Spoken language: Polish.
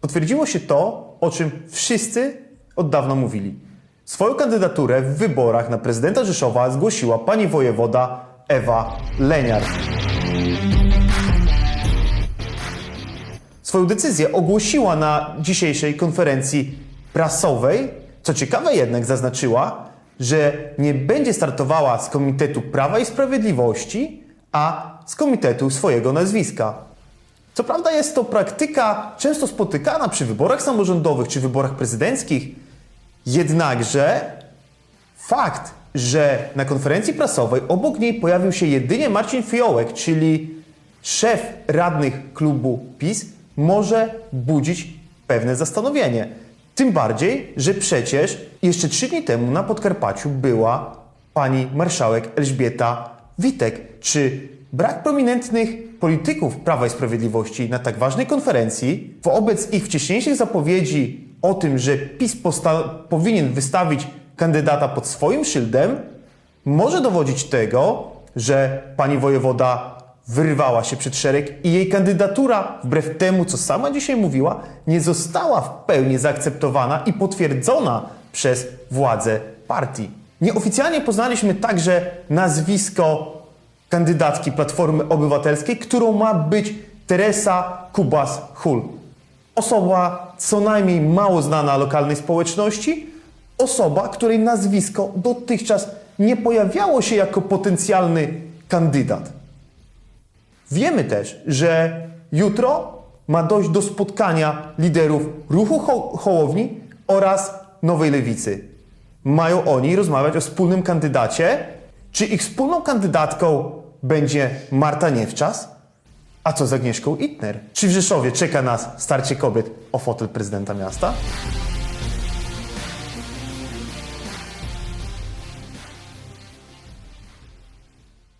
Potwierdziło się to, o czym wszyscy od dawna mówili. Swoją kandydaturę w wyborach na prezydenta Rzeszowa zgłosiła pani wojewoda Ewa Leniart. Swoją decyzję ogłosiła na dzisiejszej konferencji prasowej. Co ciekawe jednak zaznaczyła, że nie będzie startowała z Komitetu Prawa i Sprawiedliwości, a z Komitetu swojego nazwiska. Co prawda jest to praktyka często spotykana przy wyborach samorządowych czy wyborach prezydenckich, jednakże fakt, że na konferencji prasowej obok niej pojawił się jedynie Marcin Fiołek, czyli szef radnych klubu PiS, może budzić pewne zastanowienie. Tym bardziej, że przecież jeszcze trzy dni temu na Podkarpaciu była pani marszałek Elżbieta Witek. Czy brak prominentnych polityków Prawa i Sprawiedliwości na tak ważnej konferencji, wobec ich wcześniejszych zapowiedzi o tym, że PiS powinien wystawić kandydata pod swoim szyldem, może dowodzić tego, że pani wojewoda wyrwała się przed szereg i jej kandydatura, wbrew temu, co sama dzisiaj mówiła, nie została w pełni zaakceptowana i potwierdzona przez władze partii. Nieoficjalnie poznaliśmy także nazwisko kandydatki Platformy Obywatelskiej, którą ma być Teresa Kubas-Hul. Osoba co najmniej mało znana lokalnej społeczności, osoba, której nazwisko dotychczas nie pojawiało się jako potencjalny kandydat. Wiemy też, że jutro ma dojść do spotkania liderów ruchu Ho- Hołowni oraz Nowej Lewicy. Mają oni rozmawiać o wspólnym kandydacie. Czy ich wspólną kandydatką będzie Marta Niewczas? A co z Agnieszką Itner? Czy w Rzeszowie czeka nas starcie kobiet o fotel prezydenta miasta?